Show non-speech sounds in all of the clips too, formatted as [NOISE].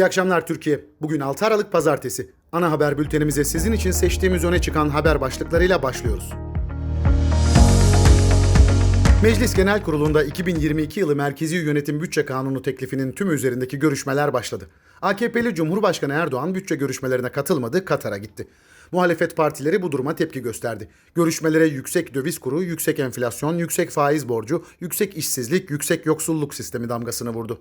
İyi akşamlar Türkiye. Bugün 6 Aralık Pazartesi. Ana haber bültenimize sizin için seçtiğimiz öne çıkan haber başlıklarıyla başlıyoruz. Meclis Genel Kurulu'nda 2022 yılı Merkezi Yönetim Bütçe Kanunu teklifinin tüm üzerindeki görüşmeler başladı. AKP'li Cumhurbaşkanı Erdoğan bütçe görüşmelerine katılmadı, Katar'a gitti. Muhalefet partileri bu duruma tepki gösterdi. Görüşmelere yüksek döviz kuru, yüksek enflasyon, yüksek faiz borcu, yüksek işsizlik, yüksek yoksulluk sistemi damgasını vurdu.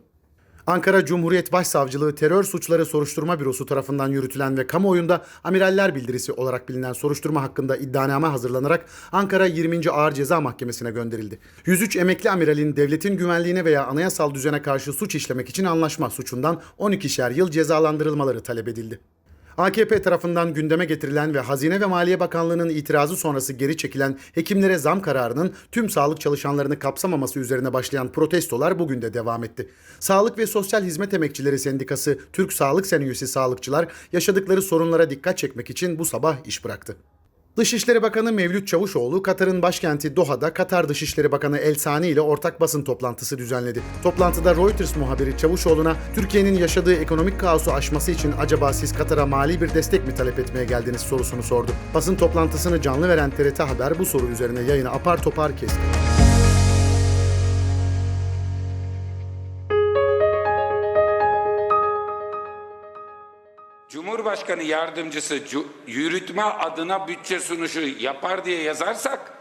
Ankara Cumhuriyet Başsavcılığı Terör Suçları Soruşturma Bürosu tarafından yürütülen ve kamuoyunda amiraller bildirisi olarak bilinen soruşturma hakkında iddianame hazırlanarak Ankara 20. Ağır Ceza Mahkemesi'ne gönderildi. 103 emekli amiralin devletin güvenliğine veya anayasal düzene karşı suç işlemek için anlaşma suçundan 12'şer yıl cezalandırılmaları talep edildi. AKP tarafından gündeme getirilen ve Hazine ve Maliye Bakanlığı'nın itirazı sonrası geri çekilen hekimlere zam kararının tüm sağlık çalışanlarını kapsamaması üzerine başlayan protestolar bugün de devam etti. Sağlık ve Sosyal Hizmet Emekçileri Sendikası Türk Sağlık Sen üyesi sağlıkçılar yaşadıkları sorunlara dikkat çekmek için bu sabah iş bıraktı. Dışişleri Bakanı Mevlüt Çavuşoğlu, Katar'ın başkenti Doha'da Katar Dışişleri Bakanı El Sani ile ortak basın toplantısı düzenledi. Toplantıda Reuters muhabiri Çavuşoğlu'na Türkiye'nin yaşadığı ekonomik kaosu aşması için acaba siz Katar'a mali bir destek mi talep etmeye geldiniz sorusunu sordu. Basın toplantısını canlı veren TRT Haber bu soru üzerine yayını apar topar kesti. Cumhurbaşkanı yardımcısı yürütme adına bütçe sunuşu yapar diye yazarsak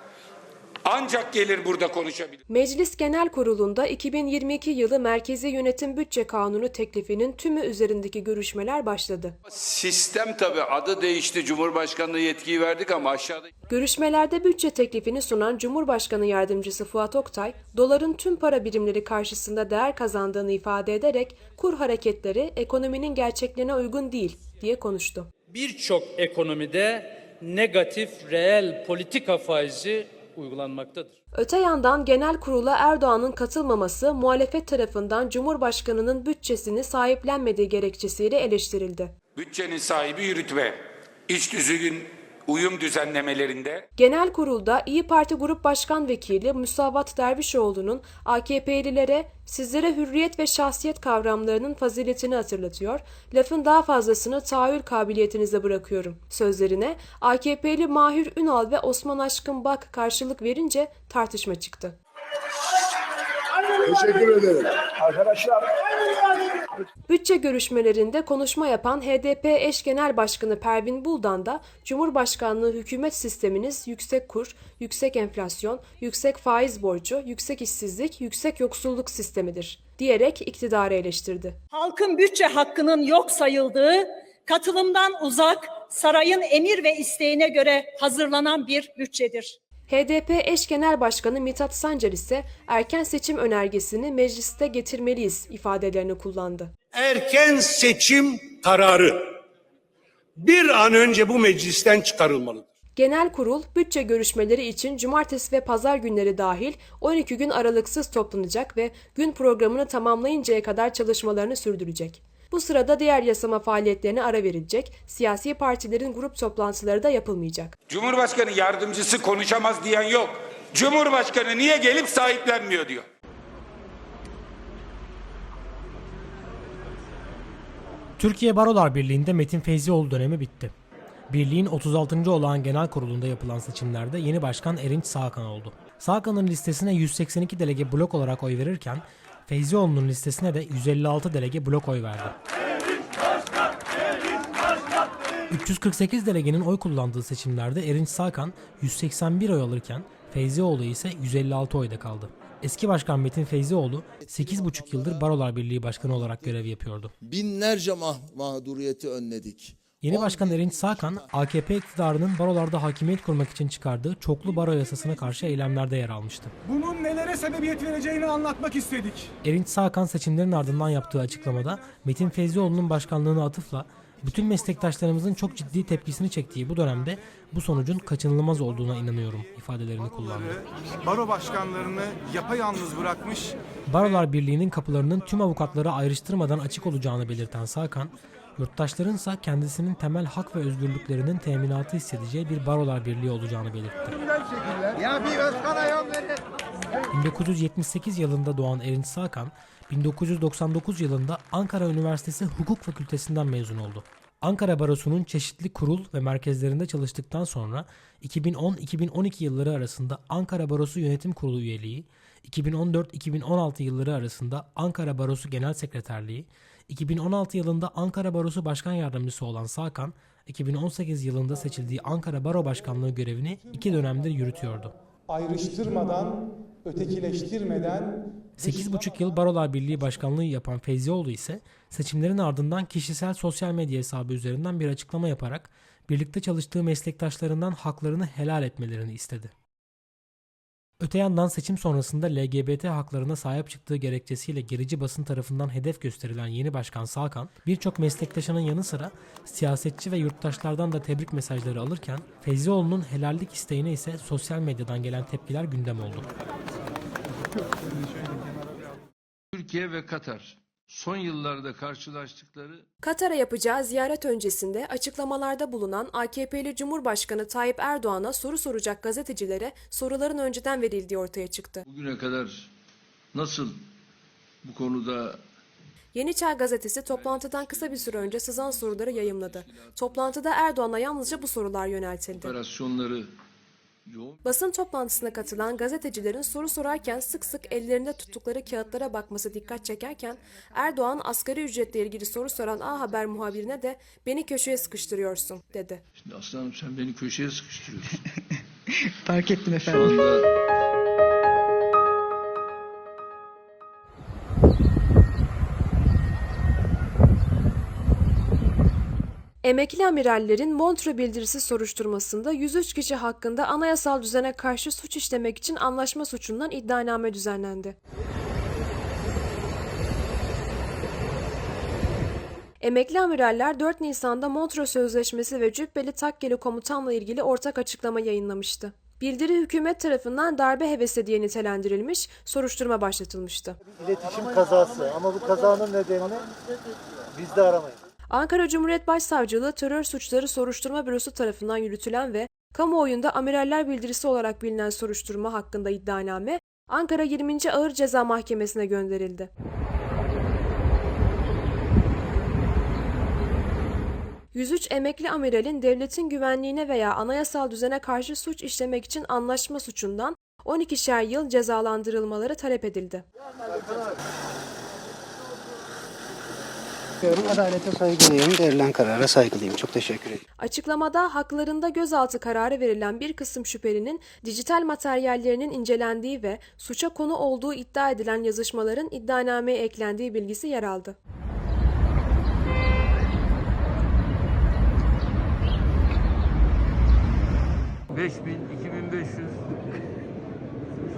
ancak gelir burada konuşabilir. Meclis Genel Kurulu'nda 2022 yılı Merkezi Yönetim Bütçe Kanunu teklifinin tümü üzerindeki görüşmeler başladı. Sistem tabii adı değişti. Cumhurbaşkanlığı yetkiyi verdik ama aşağıda Görüşmelerde bütçe teklifini sunan Cumhurbaşkanı Yardımcısı Fuat Oktay, doların tüm para birimleri karşısında değer kazandığını ifade ederek kur hareketleri ekonominin gerçekliğine uygun değil diye konuştu. birçok ekonomide negatif reel politika faizi uygulanmaktadır. Öte yandan genel kurula Erdoğan'ın katılmaması muhalefet tarafından Cumhurbaşkanı'nın bütçesini sahiplenmediği gerekçesiyle eleştirildi. Bütçenin sahibi yürütme. İç düzgün uyum düzenlemelerinde Genel kurulda İyi Parti Grup Başkan Vekili Musavat Dervişoğlu'nun AKP'lilere sizlere hürriyet ve şahsiyet kavramlarının faziletini hatırlatıyor, lafın daha fazlasını tahayyül kabiliyetinize bırakıyorum sözlerine AKP'li Mahir Ünal ve Osman Aşkın Bak karşılık verince tartışma çıktı. Teşekkür ederim. Bütçe görüşmelerinde konuşma yapan HDP eş genel başkanı Pervin Buldan da Cumhurbaşkanlığı hükümet sisteminiz yüksek kur, yüksek enflasyon, yüksek faiz borcu, yüksek işsizlik, yüksek yoksulluk sistemidir diyerek iktidarı eleştirdi. halkın bütçe hakkının yok sayıldığı, katılımdan uzak, sarayın emir ve isteğine göre hazırlanan bir bütçedir. HDP eş genel başkanı Mithat Sancar ise erken seçim önergesini mecliste getirmeliyiz ifadelerini kullandı. Erken seçim kararı bir an önce bu meclisten çıkarılmalıdır. Genel kurul bütçe görüşmeleri için cumartesi ve pazar günleri dahil 12 gün aralıksız toplanacak ve gün programını tamamlayıncaya kadar çalışmalarını sürdürecek. Bu sırada diğer yasama faaliyetlerine ara verilecek, siyasi partilerin grup toplantıları da yapılmayacak. Cumhurbaşkanı yardımcısı konuşamaz diyen yok. Cumhurbaşkanı niye gelip sahiplenmiyor diyor. Türkiye Barolar Birliği'nde Metin Feyzioğlu dönemi bitti. Birliğin 36. olağan genel kurulunda yapılan seçimlerde yeni başkan Erinç Sağkan oldu. Sağkan'ın listesine 182 delege blok olarak oy verirken Feyzioğlu'nun listesine de 156 delege blok oy verdi. 348 delegenin oy kullandığı seçimlerde Erinç Sağkan 181 oy alırken Feyzioğlu ise 156 oyda kaldı. Eski başkan Metin Feyzioğlu 8,5 yıldır Barolar Birliği Başkanı olarak görev yapıyordu. binlerce mah- mağduriyeti önledik. Yeni başkan Erinç Sağkan, AKP iktidarının barolarda hakimiyet kurmak için çıkardığı çoklu baro yasasına karşı eylemlerde yer almıştı. Bunun nelere sebebiyet vereceğini anlatmak istedik. Erinç Sağkan seçimlerin ardından yaptığı açıklamada Metin Feyzioğlu'nun başkanlığına atıfla bütün meslektaşlarımızın çok ciddi tepkisini çektiği bu dönemde bu sonucun kaçınılmaz olduğuna inanıyorum ifadelerini kullandı. Baro başkanlarını yapayalnız bırakmış, Barolar Birliği'nin kapılarının tüm avukatlara ayrıştırmadan açık olacağını belirten Sağkan, yurttaşlarınsa kendisinin temel hak ve özgürlüklerinin teminatı hissedeceği bir Barolar Birliği olacağını belirtti. ya bir Özkan Ayhan verin. 1978 yılında doğan Erinç Sakan, 1999 yılında Ankara Üniversitesi Hukuk Fakültesinden mezun oldu. Ankara Barosu'nun çeşitli kurul ve merkezlerinde çalıştıktan sonra 2010-2012 yılları arasında Ankara Barosu Yönetim Kurulu üyeliği, 2014-2016 yılları arasında Ankara Barosu Genel Sekreterliği, 2016 yılında Ankara Barosu Başkan Yardımcısı olan Sakan, 2018 yılında seçildiği Ankara Baro Başkanlığı görevini iki dönemdir yürütüyordu. Ayrıştırmadan, ötekileştirmeden 8,5 yıl Barolar Birliği Başkanlığı yapan Feyzioğlu ise seçimlerin ardından kişisel sosyal medya hesabı üzerinden bir açıklama yaparak birlikte çalıştığı meslektaşlarından haklarını helal etmelerini istedi. Öte yandan seçim sonrasında LGBT haklarına sahip çıktığı gerekçesiyle gerici basın tarafından hedef gösterilen yeni başkan Salkan, birçok meslektaşının yanı sıra siyasetçi ve yurttaşlardan da tebrik mesajları alırken Feyzioğlu'nun helallik isteğine ise sosyal medyadan gelen tepkiler gündem oldu. Türkiye ve Katar son yıllarda karşılaştıkları Katar'a yapacağı ziyaret öncesinde açıklamalarda bulunan AKP'li Cumhurbaşkanı Tayyip Erdoğan'a soru soracak gazetecilere soruların önceden verildiği ortaya çıktı. bugüne kadar nasıl bu konuda Yeni Çağ gazetesi toplantıdan kısa bir süre önce sızan soruları yayımladı. Toplantıda Erdoğan'a yalnızca bu sorular yöneltildi. operasyonları Basın toplantısına katılan gazetecilerin soru sorarken sık sık ellerinde tuttukları kağıtlara bakması dikkat çekerken Erdoğan asgari ücretle ilgili soru soran A Haber muhabirine de beni köşeye sıkıştırıyorsun dedi. Şimdi aslanım sen beni köşeye sıkıştırıyorsun. [LAUGHS] Fark ettim Şu efendim. anda Emekli amirallerin Montreux bildirisi soruşturmasında 103 kişi hakkında anayasal düzene karşı suç işlemek için anlaşma suçundan iddianame düzenlendi. Emekli amiraller 4 Nisan'da Montreux Sözleşmesi ve Cübbeli Takkeli Komutanla ilgili ortak açıklama yayınlamıştı. Bildiri hükümet tarafından darbe hevesi diye nitelendirilmiş, soruşturma başlatılmıştı. İletişim kazası ama bu kazanın nedenini biz de aramayız. Ankara Cumhuriyet Başsavcılığı Terör Suçları Soruşturma Bürosu tarafından yürütülen ve kamuoyunda amiraller bildirisi olarak bilinen soruşturma hakkında iddianame Ankara 20. Ağır Ceza Mahkemesi'ne gönderildi. ...103 emekli amiralin devletin güvenliğine veya anayasal düzene karşı suç işlemek için anlaşma suçundan 12'şer yıl cezalandırılmaları talep edildi. Adalete saygılıyım, verilen karara saygılıyım. Çok teşekkür ederim. Açıklamada haklarında gözaltı kararı verilen bir kısım şüphelinin dijital materyallerinin incelendiği ve suça konu olduğu iddia edilen yazışmaların iddianameye eklendiği bilgisi yer aldı.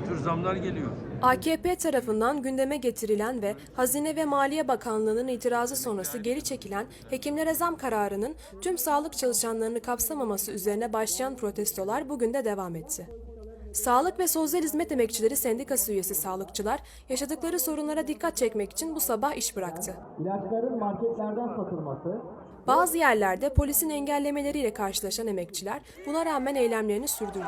tür zamlar geliyor. AKP tarafından gündeme getirilen ve Hazine ve Maliye Bakanlığı'nın itirazı sonrası geri çekilen hekimlere zam kararının tüm sağlık çalışanlarını kapsamaması üzerine başlayan protestolar bugün de devam etti. Sağlık ve Sosyal Hizmet Emekçileri Sendikası üyesi sağlıkçılar yaşadıkları sorunlara dikkat çekmek için bu sabah iş bıraktı. İlaçların marketlerden satılması, Bazı yerlerde polisin engellemeleriyle karşılaşan emekçiler buna rağmen eylemlerini sürdürdü.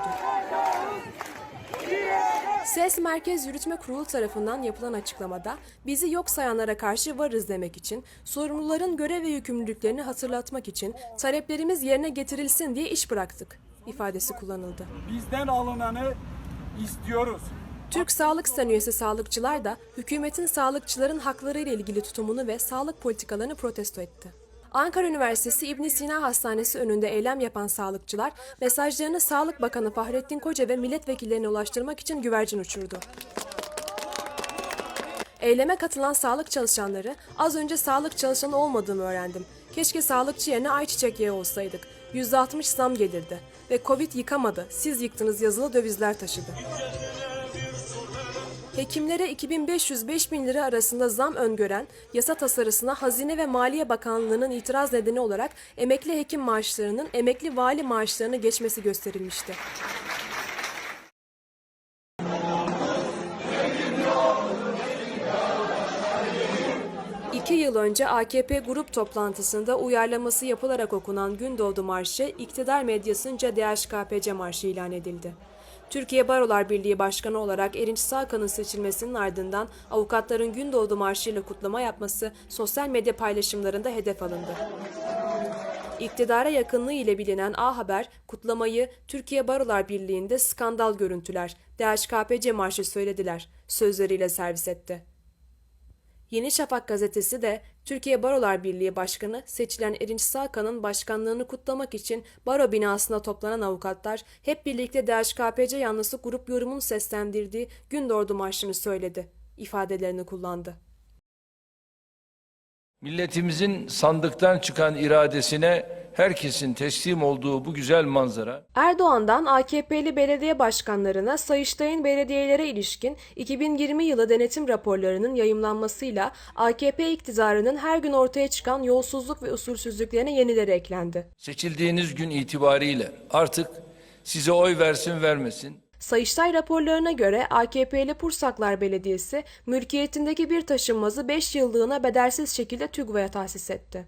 SES Merkez Yürütme Kurulu tarafından yapılan açıklamada bizi yok sayanlara karşı varız demek için, sorumluların görev ve yükümlülüklerini hatırlatmak için taleplerimiz yerine getirilsin diye iş bıraktık ifadesi kullanıldı. bizden alınanı istiyoruz. Türk Sağlık Sen üyesi sağlıkçılar da hükümetin sağlıkçıların hakları ile ilgili tutumunu ve sağlık politikalarını protesto etti. Ankara Üniversitesi İbn Sina Hastanesi önünde eylem yapan sağlıkçılar mesajlarını Sağlık Bakanı Fahrettin Koca ve milletvekillerine ulaştırmak için güvercin uçurdu. Eyleme katılan sağlık çalışanları az önce sağlık çalışanı olmadığımı öğrendim. Keşke sağlıkçı yerine ayçiçek yağı olsaydık. %60 zam gelirdi. Ve Covid yıkamadı. Siz yıktınız yazılı dövizler taşıdı. Hekimlere 2500-5000 lira arasında zam öngören yasa tasarısına Hazine ve Maliye Bakanlığı'nın itiraz nedeni olarak emekli hekim maaşlarının emekli vali maaşlarını geçmesi gösterilmişti. İki yıl önce AKP grup toplantısında uyarlaması yapılarak okunan Gündoğdu Marşı, iktidar medyasınca DHKPC Marşı ilan edildi. Türkiye Barolar Birliği Başkanı olarak Erinç Sağkan'ın seçilmesinin ardından avukatların Gündoğdu Marşı ile kutlama yapması sosyal medya paylaşımlarında hedef alındı. İktidara yakınlığı ile bilinen A Haber, kutlamayı Türkiye Barolar Birliği'nde skandal görüntüler, DHKPC marşı söylediler sözleriyle servis etti. Yeni Şafak gazetesi de Türkiye Barolar Birliği Başkanı seçilen Erinç Sağkan'ın başkanlığını kutlamak için baro binasına toplanan avukatlar hep birlikte DHKPC yanlısı grup yorumun seslendirdiği Gündoğdu Marşı'nı söyledi ifadelerini kullandı. Milletimizin sandıktan çıkan iradesine herkesin teslim olduğu bu güzel manzara Erdoğan'dan AKP'li belediye başkanlarına Sayıştay'ın belediyelere ilişkin 2020 yılı denetim raporlarının yayımlanmasıyla AKP iktidarının her gün ortaya çıkan yolsuzluk ve usulsüzlüklerine yenileri eklendi. seçildiğiniz gün itibariyle artık size oy versin vermesin Sayıştay raporlarına göre AKP'li Pursaklar Belediyesi mülkiyetindeki bir taşınmazı 5 yıllığına bedelsiz şekilde TÜGVA'ya tahsis etti.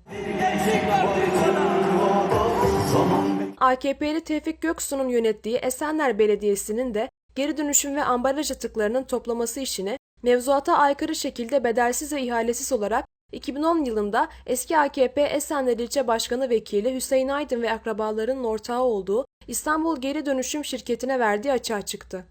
AKP'li Tevfik Göksu'nun yönettiği Esenler Belediyesi'nin de geri dönüşüm ve ambalaj atıklarının toplaması işini mevzuata aykırı şekilde bedelsiz ve ihalesiz olarak 2010 yılında eski AKP Esenler İlçe Başkanı Vekili Hüseyin Aydın ve akrabalarının ortağı olduğu İstanbul Geri Dönüşüm Şirketi'ne verdiği açığa çıktı.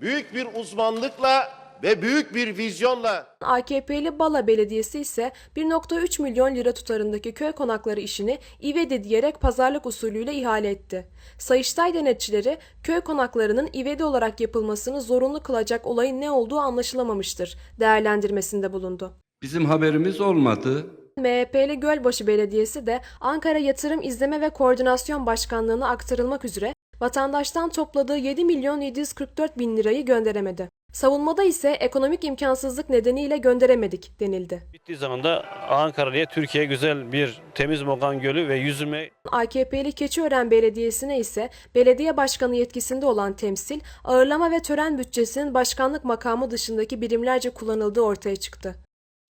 Büyük bir uzmanlıkla ve büyük bir vizyonla AKP'li Bala Belediyesi ise 1.3 milyon lira tutarındaki köy konakları işini İvedi diyerek pazarlık usulüyle ihale etti. Sayıştay denetçileri köy konaklarının İvedi olarak yapılmasını zorunlu kılacak olayın ne olduğu anlaşılamamıştır değerlendirmesinde bulundu. Bizim haberimiz olmadı. MHP'li Gölbaşı Belediyesi de Ankara Yatırım İzleme ve Koordinasyon Başkanlığı'na aktarılmak üzere vatandaştan topladığı 7 milyon 744 bin lirayı gönderemedi. Savunmada ise ekonomik imkansızlık nedeniyle gönderemedik denildi. Bittiği zaman da Ankara'ya Türkiye güzel bir temiz Mogan Gölü ve yüzme AKP'li Keçiören Belediyesi'ne ise belediye başkanı yetkisinde olan temsil, ağırlama ve tören bütçesinin başkanlık makamı dışındaki birimlerce kullanıldığı ortaya çıktı.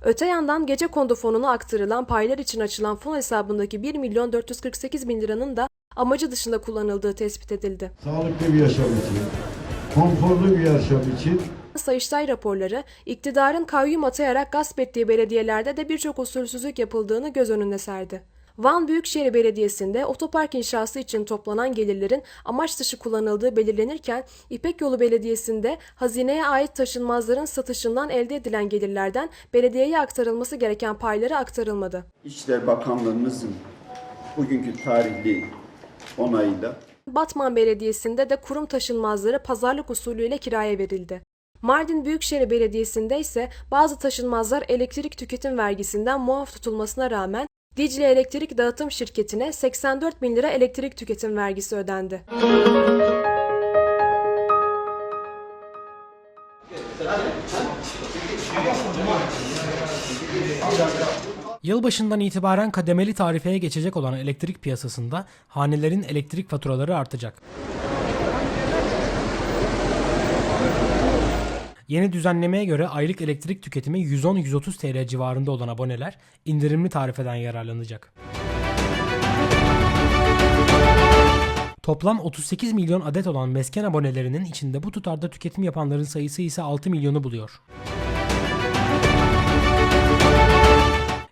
Öte yandan gece kondu fonuna aktarılan paylar için açılan fon hesabındaki 1 milyon 448 bin liranın da amacı dışında kullanıldığı tespit edildi. Sağlıklı bir yaşam için, konforlu bir yaşam için Sayıştay raporları, iktidarın kayyum atayarak gasp ettiği belediyelerde de birçok usulsüzlük yapıldığını göz önüne serdi. Van Büyükşehir Belediyesi'nde otopark inşası için toplanan gelirlerin amaç dışı kullanıldığı belirlenirken İpek Yolu Belediyesi'nde hazineye ait taşınmazların satışından elde edilen gelirlerden belediyeye aktarılması gereken payları aktarılmadı. İçişleri Bakanlığımızın bugünkü tarihli onayıyla Batman Belediyesi'nde de kurum taşınmazları pazarlık usulüyle kiraya verildi. Mardin Büyükşehir Belediyesi'nde ise bazı taşınmazlar elektrik tüketim vergisinden muaf tutulmasına rağmen Dicle Elektrik Dağıtım Şirketi'ne 84 bin lira elektrik tüketim vergisi ödendi. Yılbaşından itibaren kademeli tarifeye geçecek olan elektrik piyasasında hanelerin elektrik faturaları artacak. Yeni düzenlemeye göre aylık elektrik tüketimi 110-130 TL civarında olan aboneler indirimli tarifeden yararlanacak. Toplam 38 milyon adet olan mesken abonelerinin içinde bu tutarda tüketim yapanların sayısı ise 6 milyonu buluyor.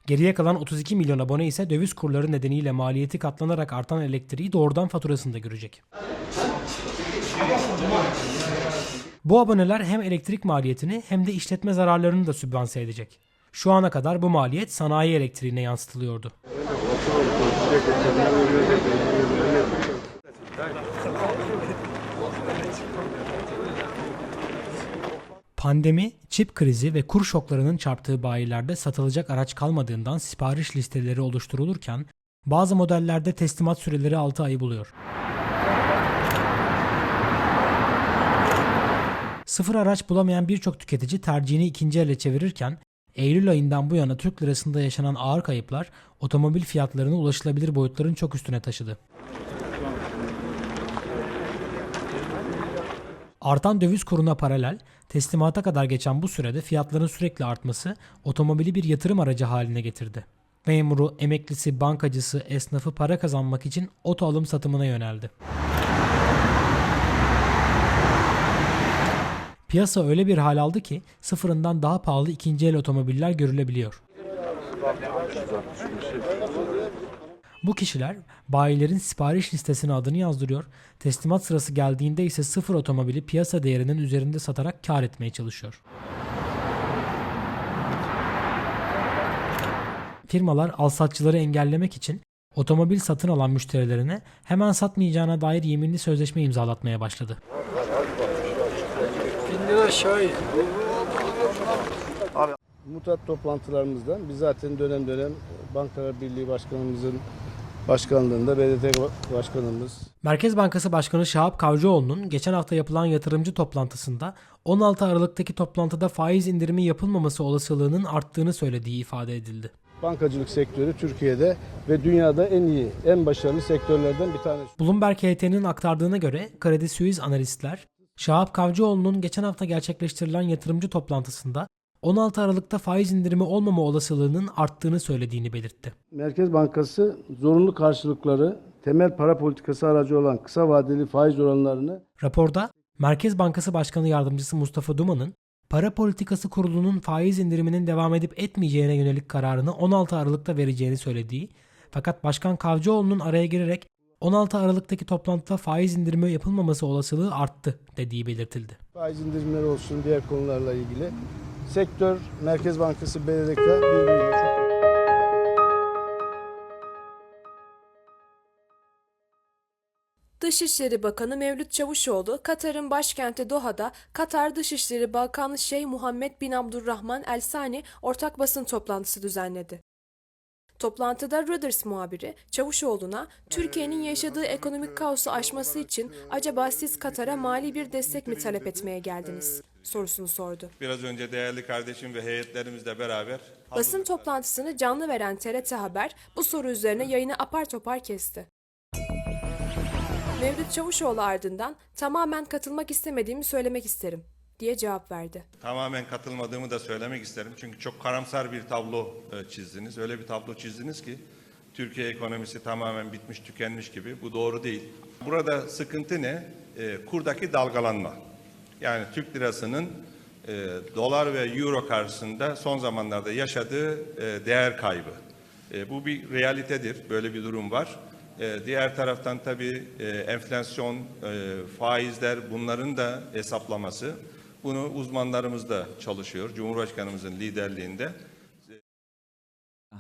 Geriye kalan 32 milyon abone ise döviz kurları nedeniyle maliyeti katlanarak artan elektriği doğrudan faturasında görecek. Bu aboneler hem elektrik maliyetini hem de işletme zararlarını da sübvanse edecek. Şu ana kadar bu maliyet sanayi elektriğine yansıtılıyordu. Pandemi, çip krizi ve kur şoklarının çarptığı bayilerde satılacak araç kalmadığından sipariş listeleri oluşturulurken bazı modellerde teslimat süreleri 6 ayı buluyor. Sıfır araç bulamayan birçok tüketici tercihini ikinci ele çevirirken Eylül ayından bu yana Türk lirasında yaşanan ağır kayıplar otomobil fiyatlarını ulaşılabilir boyutların çok üstüne taşıdı. Artan döviz kuruna paralel teslimata kadar geçen bu sürede fiyatların sürekli artması otomobili bir yatırım aracı haline getirdi. Memuru, emeklisi, bankacısı, esnafı para kazanmak için oto alım satımına yöneldi. Piyasa öyle bir hal aldı ki sıfırından daha pahalı ikinci el otomobiller görülebiliyor. Bu kişiler bayilerin sipariş listesine adını yazdırıyor, teslimat sırası geldiğinde ise sıfır otomobili piyasa değerinin üzerinde satarak kar etmeye çalışıyor. Firmalar alsatçıları engellemek için otomobil satın alan müşterilerine hemen satmayacağına dair yeminli sözleşme imzalatmaya başladı. Mutat toplantılarımızdan biz zaten dönem dönem Bankalar Birliği Başkanımızın başkanlığında BDT Başkanımız Merkez Bankası Başkanı Şahap Kavcıoğlu'nun geçen hafta yapılan yatırımcı toplantısında 16 Aralık'taki toplantıda faiz indirimi yapılmaması olasılığının arttığını söylediği ifade edildi. bankacılık sektörü Türkiye'de ve dünyada en iyi, en başarılı sektörlerden bir tanesi. Bloomberg HT'nin aktardığına göre Credit Suisse analistler, Şahap Kavcıoğlu'nun geçen hafta gerçekleştirilen yatırımcı toplantısında 16 Aralık'ta faiz indirimi olmama olasılığının arttığını söylediğini belirtti. Merkez Bankası zorunlu karşılıkları temel para politikası aracı olan kısa vadeli faiz oranlarını Raporda Merkez Bankası Başkanı Yardımcısı Mustafa Duman'ın Para Politikası Kurulu'nun faiz indiriminin devam edip etmeyeceğine yönelik kararını 16 Aralık'ta vereceğini söylediği fakat Başkan Kavcıoğlu'nun araya girerek 16 Aralık'taki toplantıda faiz indirimi yapılmaması olasılığı arttı dediği belirtildi. faiz indirimleri olsun diğer konularla ilgili sektör, Merkez Bankası, BDDK birbiriyle çok Dışişleri Bakanı Mevlüt Çavuşoğlu, Katar'ın başkenti Doha'da Katar Dışişleri Bakanı Şeyh Muhammed bin Abdurrahman El Sani ortak basın toplantısı düzenledi. Toplantıda Reuters muhabiri Çavuşoğlu'na Türkiye'nin yaşadığı ekonomik kaosu aşması için acaba siz Katar'a mali bir destek mi talep etmeye geldiniz sorusunu sordu. Biraz önce değerli kardeşim ve heyetlerimizle beraber Basın toplantısını canlı veren TRT Haber bu soru üzerine yayını apar topar kesti. Mevlüt Çavuşoğlu ardından tamamen katılmak istemediğimi söylemek isterim diye cevap verdi. tamamen katılmadığımı da söylemek isterim. Çünkü çok karamsar bir tablo e, çizdiniz. Öyle bir tablo çizdiniz ki Türkiye ekonomisi tamamen bitmiş, tükenmiş gibi. Bu doğru değil. Burada sıkıntı ne? E, kurdaki dalgalanma. Yani Türk lirasının e, dolar ve euro karşısında son zamanlarda yaşadığı e, değer kaybı. E, bu bir realitedir. Böyle bir durum var. E, diğer taraftan tabii e, enflasyon, e, faizler bunların da hesaplaması. Bunu uzmanlarımız da çalışıyor. Cumhurbaşkanımızın liderliğinde.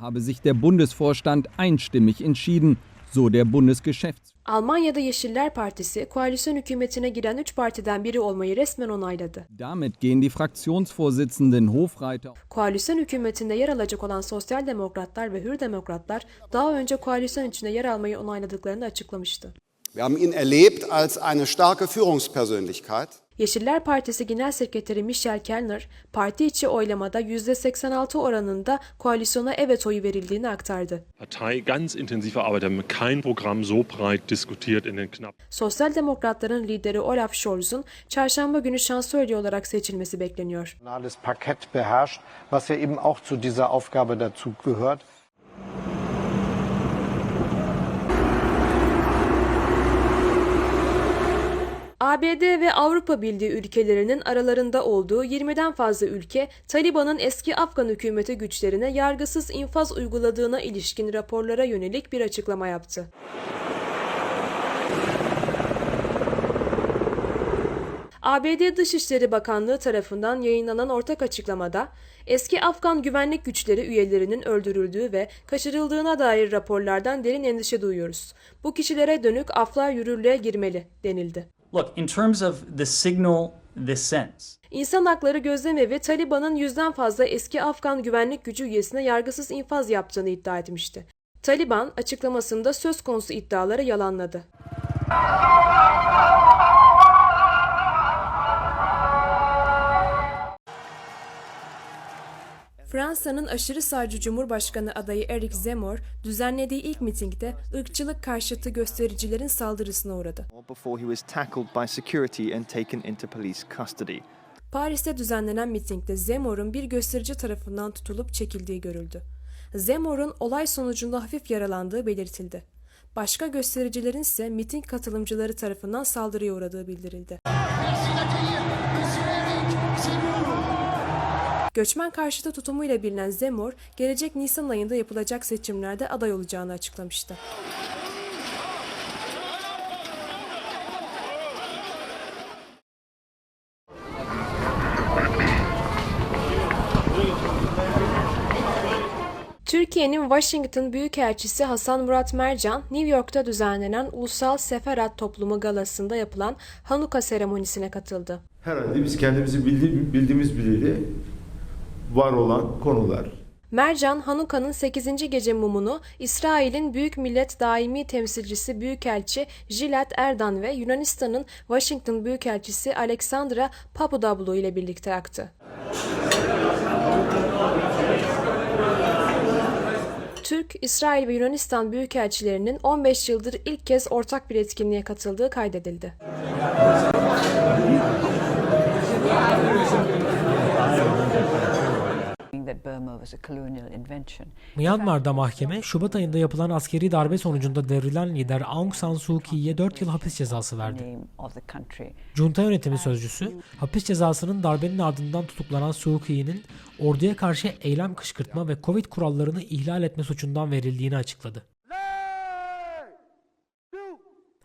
habe sich der Bundesvorstand einstimmig entschieden, so der Bundesgeschäfts. Almanya'da Yeşiller Partisi koalisyon hükümetine giren 3 partiden biri olmayı resmen onayladı. Damit gehen die Fraktionsvorsitzenden Hofreiter Koalisyon hükümetinde yer alacak olan Sosyal Demokratlar ve Hür Demokratlar daha önce koalisyon içinde yer almayı onayladıklarını açıklamıştı. Wir haben ihn erlebt als eine starke Führungspersönlichkeit. Yeşiller Partisi Genel Sekreteri Michel Kellner, parti içi oylamada %86 oranında koalisyona evet oyu verildiğini aktardı. Partei ganz intensiv arbeitet, haben kein Programm so breit diskutiert in den knapp Sosyal Demokratların lideri Olaf Scholz'un çarşamba günü şansölye olarak seçilmesi bekleniyor. nationales Parkett beherrscht, was ja eben auch zu dieser Aufgabe dazu gehört. ABD ve Avrupa Birliği ülkelerinin aralarında olduğu 20'den fazla ülke, Taliban'ın eski Afgan hükümeti güçlerine yargısız infaz uyguladığına ilişkin raporlara yönelik bir açıklama yaptı. ABD Dışişleri Bakanlığı tarafından yayınlanan ortak açıklamada, eski Afgan güvenlik güçleri üyelerinin öldürüldüğü ve kaçırıldığına dair raporlardan derin endişe duyuyoruz. Bu kişilere dönük aflar yürürlüğe girmeli denildi. Look, in terms of the signal this sends, İnsan Hakları Gözlemevi Taliban'ın yüzden fazla eski Afgan güvenlik gücü üyesine yargısız infaz yaptığını iddia etmişti. Taliban açıklamasında söz konusu iddiaları yalanladı. Fransa'nın aşırı sağcı Cumhurbaşkanı adayı Eric Zemmour, düzenlediği ilk mitingde ırkçılık karşıtı göstericilerin saldırısına uğradı. Paris'te düzenlenen mitingde Zemmour'un bir gösterici tarafından tutulup çekildiği görüldü. Zemmour'un olay sonucunda hafif yaralandığı belirtildi. Başka göstericilerin ise miting katılımcıları tarafından saldırıya uğradığı bildirildi. Göçmen karşıtı tutumuyla bilinen Zemmour, gelecek Nisan ayında yapılacak seçimlerde aday olacağını açıklamıştı. Türkiye'nin Washington Büyükelçisi Hasan Murat Mercan, New York'ta düzenlenen Ulusal Seferat Toplumu Galası'nda yapılan Hanuka seremonisine katıldı. Herhalde biz kendimizi bildi, bildiğimiz bileli var olan konular. Mercan, Hanuka'nın 8. gece mumunu İsrail'in Büyük Millet Daimi Temsilcisi Büyükelçi Jilat Erdan ve Yunanistan'ın Washington Büyükelçisi Alexandra Papadopoulou ile birlikte yaktı. Türk, İsrail ve Yunanistan büyükelçilerinin 15 yıldır ilk kez ortak bir etkinliğe katıldığı kaydedildi. Myanmar'da mahkeme, Şubat ayında yapılan askeri darbe sonucunda devrilen lider Aung San Suu Kyi'ye 4 yıl hapis cezası verdi. Junta yönetimi sözcüsü, hapis cezasının darbenin ardından tutuklanan Suu Kyi'nin orduya karşı eylem kışkırtma ve Covid kurallarını ihlal etme suçundan verildiğini açıkladı.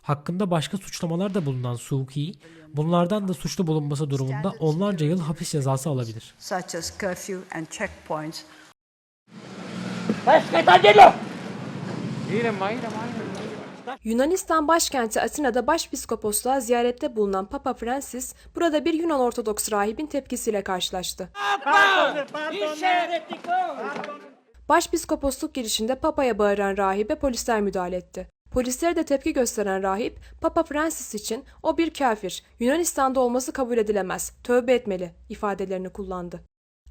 Hakkında başka suçlamalar da bulunan Suu Kyi, bunlardan da suçlu bulunması durumunda onlarca yıl hapis cezası alabilir. such as curfew and checkpoints Yunanistan başkenti Atina'da başpiskoposluğa ziyarette bulunan Papa Francis, burada bir Yunan Ortodoks rahibin tepkisiyle karşılaştı. Başpiskoposluk girişinde Papa'ya bağıran rahibe polisler müdahale etti. Polislere de tepki gösteren rahip, Papa Francis için o bir kafir, Yunanistan'da olması kabul edilemez, tövbe etmeli ifadelerini kullandı.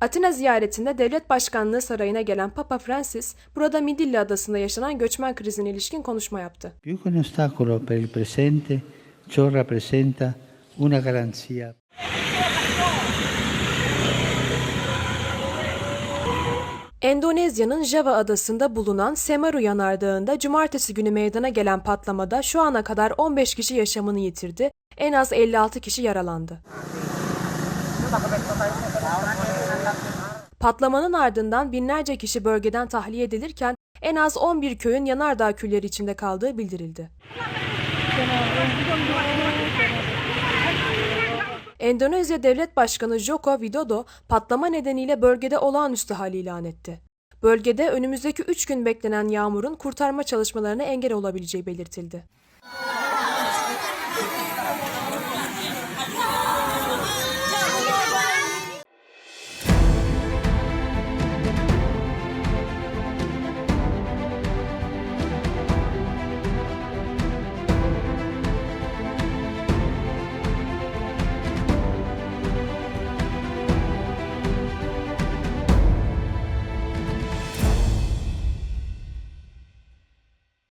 Atina ziyaretinde devlet başkanlığı sarayına gelen Papa Francis, burada Midilli adasında yaşanan göçmen krizine ilişkin konuşma yaptı. Che un ostacolo per il presente, ciò rappresenta una garanzia. Endonezya'nın Java adasında bulunan Semeru yanardağında cumartesi günü meydana gelen patlamada şu ana kadar 15 kişi yaşamını yitirdi, en az 56 kişi yaralandı. Patlamanın ardından binlerce kişi bölgeden tahliye edilirken en az 11 köyün yanardağ külleri içinde kaldığı bildirildi. Endonezya Devlet Başkanı Joko Widodo patlama nedeniyle bölgede olağanüstü hal ilan etti. Bölgede önümüzdeki 3 gün beklenen yağmurun kurtarma çalışmalarına engel olabileceği belirtildi.